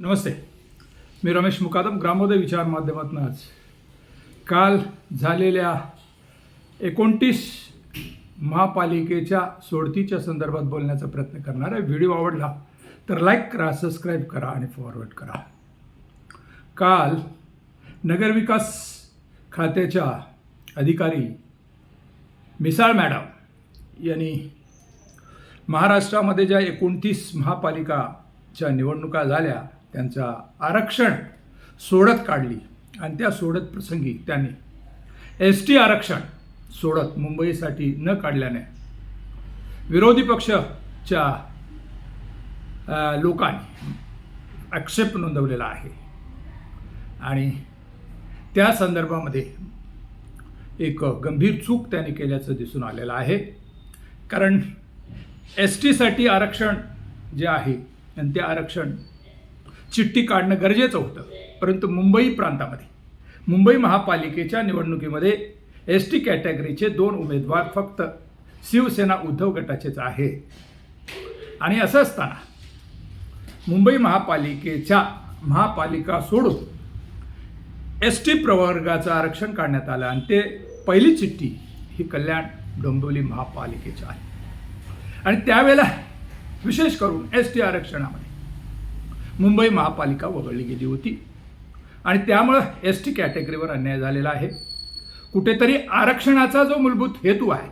नमस्ते. मी रमेश मुकादम ग्रामोदय विचार माध्यमातून आज. काल झालेल्या एकोणतीस महापालिकेच्या सोडतीच्या संदर्भात बोलण्याचा प्रयत्न करणार आहे. व्हिडिओ आवडला तर लाईक करा सबस्क्राईब करा आणि फॉरवर्ड करा. काल नगरविकास खात्याच्या अधिकारी मिसाळ मॅडम यांनी महाराष्ट्रामध्ये ज्या एकोणतीस महापालिकाच्या निवडणुका झाल्या त्यांचा आरक्षण सोडत काढली. आणि त्या सोडत प्रसंगी त्यांनी एस टी आरक्षण सोडत मुंबईसाठी न काढल्याने विरोधी पक्षच्या लोकांनी आक्षेप नोंदवलेला आहे. आणि त्या संदर्भामध्ये एक गंभीर चूक त्यांनी केल्याचं दिसून आलेलं आहे. कारण एस टीसाठी आरक्षण जे आहे आणि ते आरक्षण चिठ्ठी काढणं गरजेचं होतं. परंतु मुंबई प्रांतामध्ये मुंबई महापालिकेच्या निवडणुकीमध्ये एस टी कॅटेगरीचे दोन उमेदवार फक्त शिवसेना उद्धव गटाचेच आहे आणि असं असताना मुंबई महापालिकेच्या महापालिका सोडून एस टी प्रवर्गाचं आरक्षण काढण्यात आलं आणि ते पहिली चिठ्ठी ही कल्याण डोंबिवली महापालिकेची आहे. आणि त्यावेळेला विशेष करून एस टी आरक्षणामध्ये मुंबई महापालिका वगळली गेली होती. आणि त्यामुळं एस टी कॅटेगरीवर अन्याय झालेला आहे. कुठेतरी आरक्षणाचा जो मूलभूत हेतू आहे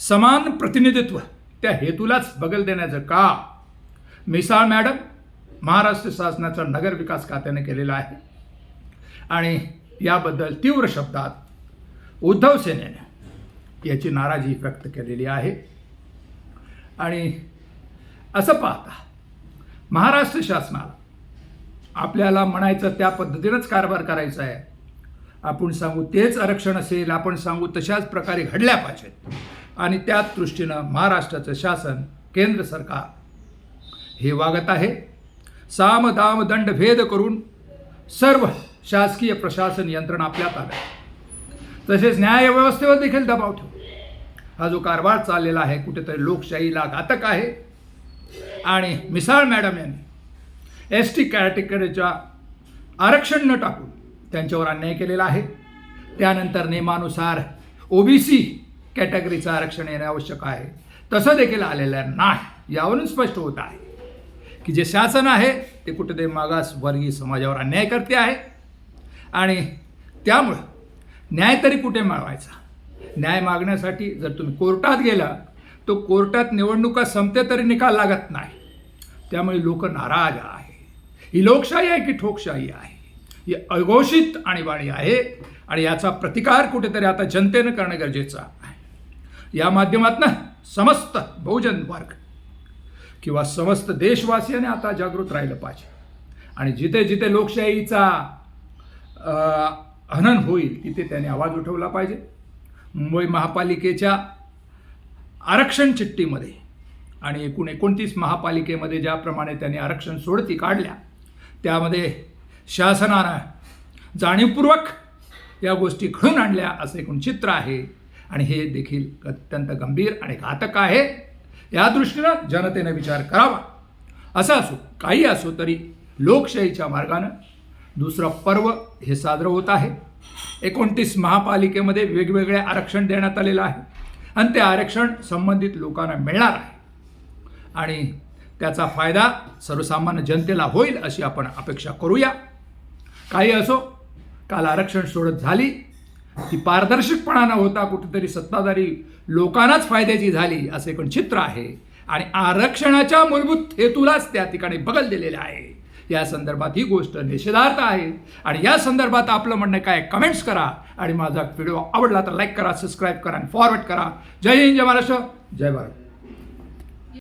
समान प्रतिनिधित्व त्या हेतूलाच बगल देण्याचं का मिसाळ मॅडम महाराष्ट्र शासनाचा नगर विकास खात्याने केलेला आहे. आणि याबद्दल तीव्र शब्दात उद्धव सेनेने याची नाराजी व्यक्त केलेली आहे. आणि असं पाहता महाराष्ट्र शासनाला. आपल्याला म्हणायचं त्या पद्धतीनंच कारभार करायचा आहे. आपण सांगू तेच आरक्षण असेल आपण सांगू तशाच प्रकारे घडल्या पाहिजेत. आणि त्याच दृष्टीनं महाराष्ट्राचं शासन केंद्र सरकार हे वागत आहे. साम दाम दंड भेद करून सर्व शासकीय प्रशासन यंत्रणा आपल्यात आल्या. तसेच न्यायव्यवस्थेवर देखील दबाव ठेवू हा जो कारभार चाललेला आहे कुठेतरी लोकशाहीला घातक आहे. आणि मिसाळ मॅडम यांनी एस टी कॅटेगरीच्या आरक्षण न टाकून त्यांच्यावर अन्याय केलेला आहे. त्यानंतर नियमानुसार ओबीसी कॅटेगरीचं आरक्षण येणे आवश्यक आहे. तसं देखील आलेलं नाही यावरून स्पष्ट होत आहे की जे शासन आहे ते कुठेतरी मागास वर्गीय समाजावर अन्याय करते आहे. आणि त्यामुळं न्याय तरी कुठे मिळवायचा? न्याय मागण्यासाठी जर तुम्ही कोर्टात गेला तो कोर्टात निवडणुका संपते तरी निकाल लागत नाही. त्यामुळे लोक नाराज आहे. ही लोकशाही आहे की ठोकशाही आहे? ही अघोषित आणीबाणी आहे आणि याचा प्रतिकार कुठेतरी आता जनतेनं करणं गरजेचं आहे. या माध्यमातून समस्त बहुजन वर्ग किंवा समस्त देशवासियाने आता जागृत राहिलं पाहिजे. आणि जिथे जिथे लोकशाहीचा हनन होईल तिथे त्याने आवाज उठवला पाहिजे. मुंबई महापालिकेच्या आरक्षण चिठ्ठीमध्ये आणि एकूण एकोणतीस महापालिकेमध्ये ज्याप्रमाणे त्यांनी आरक्षण सोडती काढल्या त्यामध्ये शासनानं जाणीवपूर्वक या गोष्टी घडून आणल्या असं एकूण चित्र आहे. आणि हे देखील अत्यंत गंभीर आणि घातक आहे. या दृष्टीनं जनतेने विचार करावा. असं असो काही असो तरी लोकशाहीच्या मार्गानं दुसरं पर्व हे साजरं होत आहे. एकोणतीस महापालिकेमध्ये वेगवेगळे आरक्षण देण्यात आलेलं आहे. आणि ते आरक्षण संबंधित लोकांना मिळणार आहे. आणि त्याचा फायदा सर्वसामान्य जनतेला होईल अशी आपण अपेक्षा करूया. काही असो काल आरक्षण सोडत झाली ती पारदर्शकपणानं होता कुठेतरी सत्ताधारी लोकांनाच फायद्याची झाली असे एकूण चित्र आहे. आणि आरक्षणाच्या मूलभूत हेतूलाच त्या ठिकाणी बगल दिलेले आहे. या संदर्भात ही गोष्ट निषेधार्थ आहे. आणि या संदर्भात आपलं म्हणणं काय कमेंट्स करा. आणि माझा व्हिडिओ आवडला तर लाईक करा सबस्क्राईब करा आणि फॉरवर्ड करा. जय हिंद जय महाराष्ट्र. जय भारत.